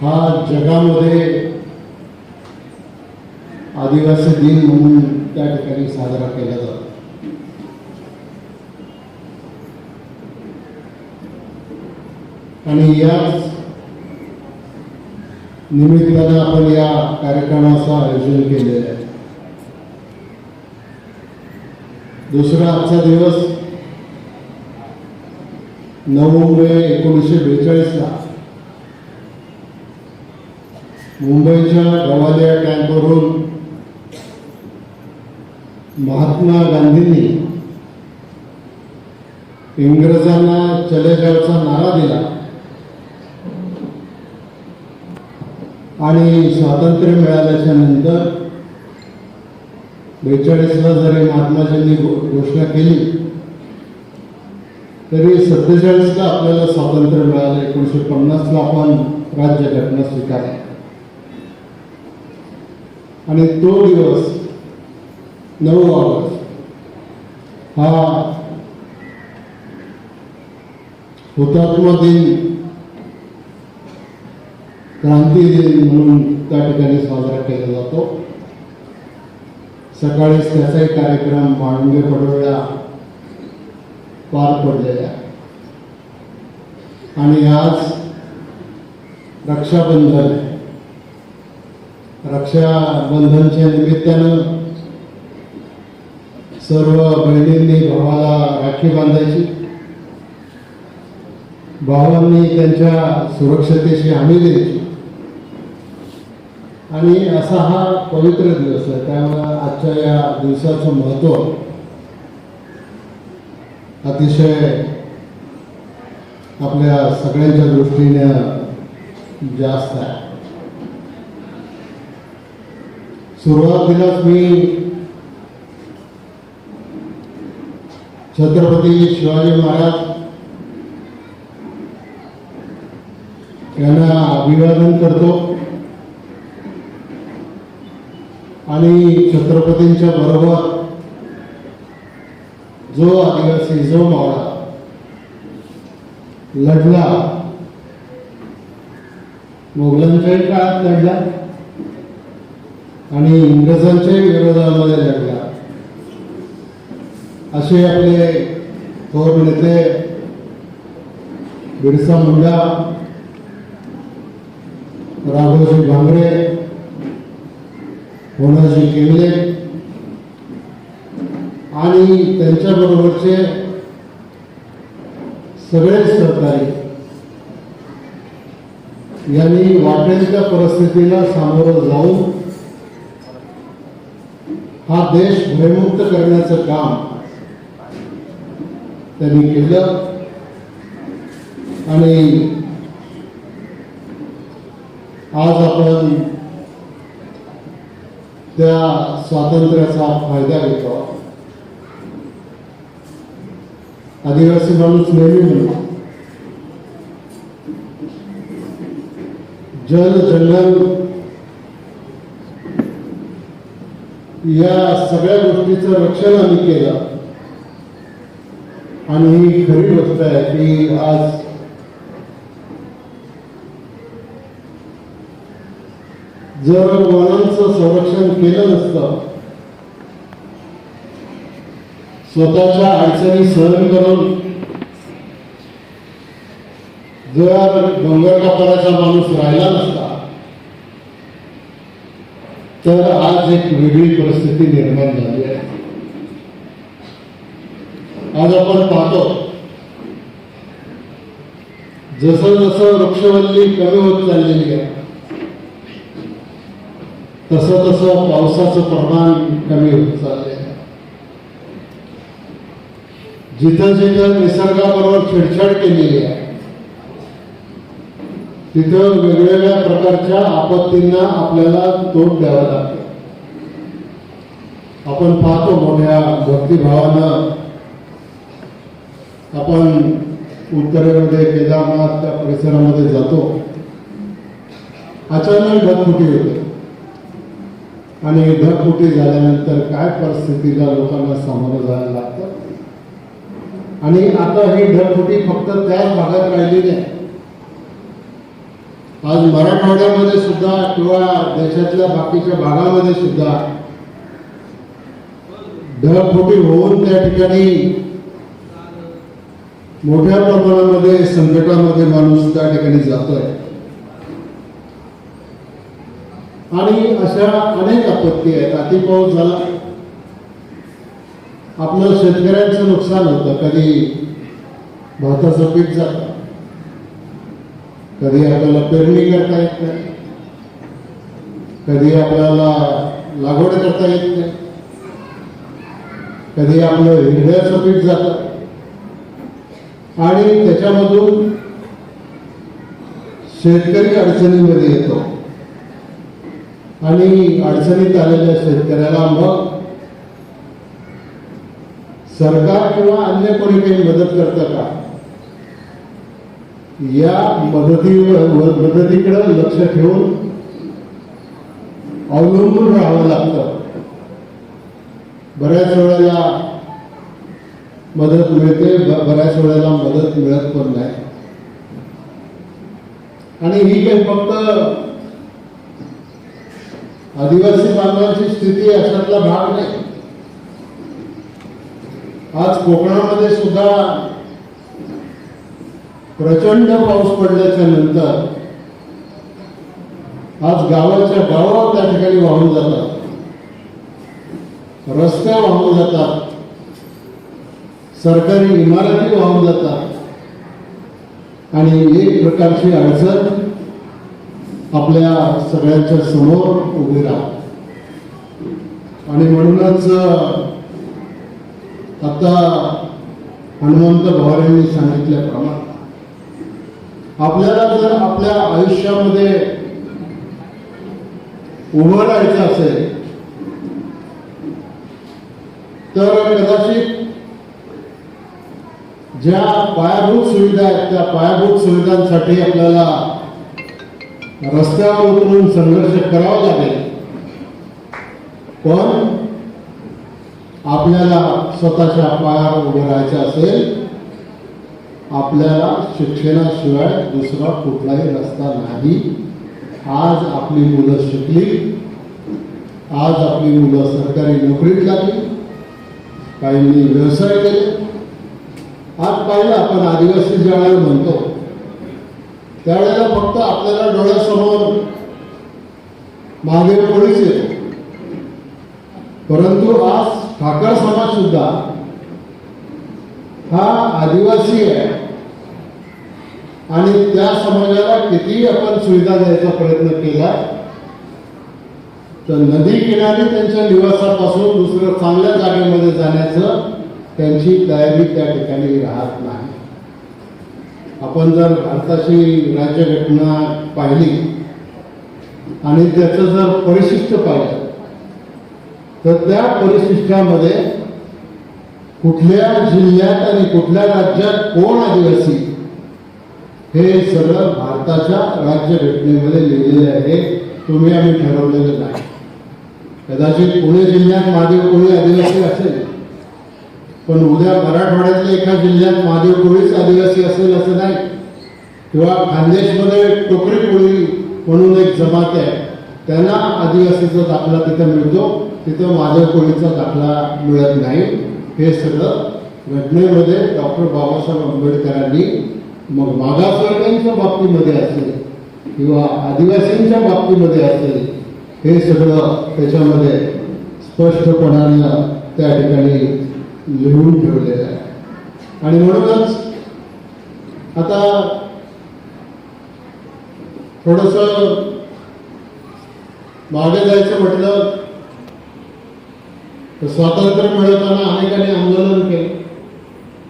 हा जगामध्ये आदिवासी दिन म्हणून त्या ठिकाणी साजरा केला जातो. आणि याच निमित्तानं आपण या कार्यक्रमाचं आयोजन केलेलं आहे. दुसरा आजचा दिवस नऊ मे एकोणीसशे बेचाळीसला. मुंबईच्या गवालिया टँकवरून महात्मा गांधींनी इंग्रजांना चले जावचा नारा दिला आणि स्वातंत्र्य मिळाल्याच्या नंतर बेचाळीसला जरी महात्माजींनी घोषणा केली तरी सत्तेचाळीसला आपल्याला स्वातंत्र्य मिळालं एकोणीसशे पन्नासला आपण राज्यघटना स्वीकारली. आणि तो दिवस नऊ ऑगस्ट. हा हुतात्मा दिन क्रांती दिन म्हणून त्या ठिकाणी साजरा केला जातो. सकाळीच त्याचाही कार्यक्रम मांडवे पडवळ्या पार पडलेला आणि आज रक्षाबंधन आहे. रक्षाबंधनच्या निमित्तानं सर्व बहिणींनी भावाला राखी बांधायची. भावांनी त्यांच्या सुरक्षतेशी हमी द्यायची आणि असा हा पवित्र दिवस आहे. त्यामुळं आजच्या या दिवसाचं महत्त्व अतिशय आपल्या सगळ्यांच्या दृष्टीने जास्त आहे. सुरुवातीलाच मी छत्रपती शिवाजी महाराज यांना अभिवादन करतो. आणि छत्रपतींच्या बरोबर जो आदिवासी जो मावळा लढला मोगलांच्याही काळात लढला. आणि इंग्रजांच्या विरोधामध्ये लढला. असे आपले थोर नेते बिरसा मुंडा राघोजी भांगरे होनाजी केवले आणि त्यांच्याबरोबरचे सगळे सरकारी यांनी वाटेल त्या परिस्थितीला सामोरं जाऊन हा देश भयमुक्त करण्याचं काम त्यांनी केलं. आणि आज आपण त्या स्वातंत्र्याचा फायदा घेतो. आदिवासी माणूस नेहमी म्हणतो जल जंगल या सगळ्या गोष्टीचं रक्षण आम्ही केलं. आणि ही खरी गोष्ट आहे की आज जर वनांचं संरक्षण केलं नसतं स्वतःच्या अडचणी सहन करून जर डोंगर कापडाचा माणूस राहिला नसता तर आज एक वेगळी परिस्थिती निर्माण झाली आहे. आज आपण पाहतो जसं जसं वृक्षवल्ली कमी होत चाललेली आहे तसं तसं पावसाचं प्रमाण कमी होत चालले आहे जिथं जिथं निसर्गाबरोबर छेडछाड केलेली आहे तिथं वेगवेगळ्या प्रकारच्या आपत्तींना आपल्याला तोंड द्यावं लागतं. आपण पाहतो मोठ्या भक्तिभावानं आपण उत्तरेमध्ये केदारनाथ त्या परिसरामध्ये जातो. अचानक ढगफुटी होते. आणि ढगफुटी झाल्यानंतर काय परिस्थितीला लोकांना सामोरं जायला लागतं? आणि आता ही ढगफुटी फक्त त्याच भागात राहिलेली आहे. आज मराठवाड्यामध्ये सुद्धा किंवा देशातल्या बाकीच्या भागामध्ये सुद्धा ढगफुटी होऊन त्या ठिकाणी मोठ्या प्रमाणामध्ये संकटामध्ये माणूस त्या ठिकाणी जातोय. आणि अशा अनेक आपत्ती आहेत. अति पाऊस झाला. आपलं शेतकऱ्यांचं नुकसान होतं. कधी भाताचं पीक जातं. कधी आपल्याला पेरणी करता येत नाही. कधी आपल्याला लागवड करता येत नाही. कधी आपलं हिरड्याचं पीठ जातं. आणि त्याच्यामधून शेतकरी अडचणीमध्ये येतो. आणि अडचणीत आलेल्या शेतकऱ्याला मग सरकार किंवा अन्य कोणी काही मदत करतं का? या मदतीवर मदतीकडे लक्ष ठेवून अवलंबून राहावं लागतं. बऱ्याच वेळेला मदत मिळते बऱ्याच वेळेला मदत मिळत पण नाही. आणि ही काही फक्त आदिवासी बांधवांची स्थिती अशातला भाग नाही. आज कोकणामध्ये सुद्धा प्रचंड पाऊस पडल्याच्या नंतर आज गावाच्या गावात त्या ठिकाणी वाहून जातात. रस्त्या वाहून जातात. सरकारी इमारती वाहून जातात. आणि एक प्रकारची अडचण आपल्या सगळ्यांच्या समोर उभी राहत. आणि म्हणूनच आता हनुमंत भवारांनी सांगितल्याप्रमाणे आपल्याला जर आपल्या आयुष्यामध्ये उभं राहायचं असेल तर कदाचित ज्या पायाभूत सुविधा आहेत त्या पायाभूत सुविधांसाठी आपल्याला रस्त्यावर उतरून संघर्ष करावा लागेल. पण आपल्याला स्वतःच्या पायावर उभं राहायचं असेल आपल्याला शिक्षणाशिवाय दुसरा कुठलाही रस्ता नाही. आज आपली मुलं शिकली. आज आपली मुलं सरकारी नोकरीत लागली. काहींनी व्यवसाय केले. आज पाहिलं आपण आदिवासी ज्यावेळेला म्हणतो त्यावेळेला फक्त आपल्याला डोळ्यासमोर महादेव कोळीच येतो परंतु आज ठाकर समाज सुद्धा हा आदिवासी आहे. आणि त्या समाजाला कितीही आपण सुविधा द्यायचा प्रयत्न केला तर नदी किनारी त्यांच्या निवासापासून दुसऱ्या चांगल्या जागेमध्ये जाण्याचं त्यांची तयारी त्या ठिकाणी राहत नाही. आपण जर भारताची राज्यघटना पाहिली आणि त्याचं जर परिशिष्ट पाहिलं तर त्या परिशिष्टामध्ये कुठल्या जिल्ह्यात आणि कुठल्या राज्यात कोण आदिवासी? हे सगळं भारताच्या राज्यघटनेमध्ये लिहिलेले आहे. तुम्ही आम्ही ठरवलेलं नाही. कदाचित पुणे जिल्ह्यात महादेव कोळी आदिवासी असेल. पण उद्या मराठवाड्यातल्या एका जिल्ह्यात महादेव कोळीच आदिवासी असेल असं नाही. किंवा खानदेशमध्ये टोकरी कोळी म्हणून एक जमात आहे. त्यांना आदिवासीचा दाखला तिथं मिळतो. तिथं महादेव कोळीचा दाखला मिळत नाही. हे सगळं घटनेमध्ये डॉक्टर बाबासाहेब आंबेडकरांनी मग मागासवर्गांच्या बाबतीमध्ये असेल किंवा आदिवासींच्या बाबतीमध्ये असेल हे सगळं त्याच्यामध्ये स्पष्टपणानं त्या ठिकाणी लिहून ठेवलेलं आहे. आणि म्हणूनच आता थोडंसं मागे जायचं म्हटलं स्वातंत्र्य मिळवताना अनेकांनी आंदोलन केलं.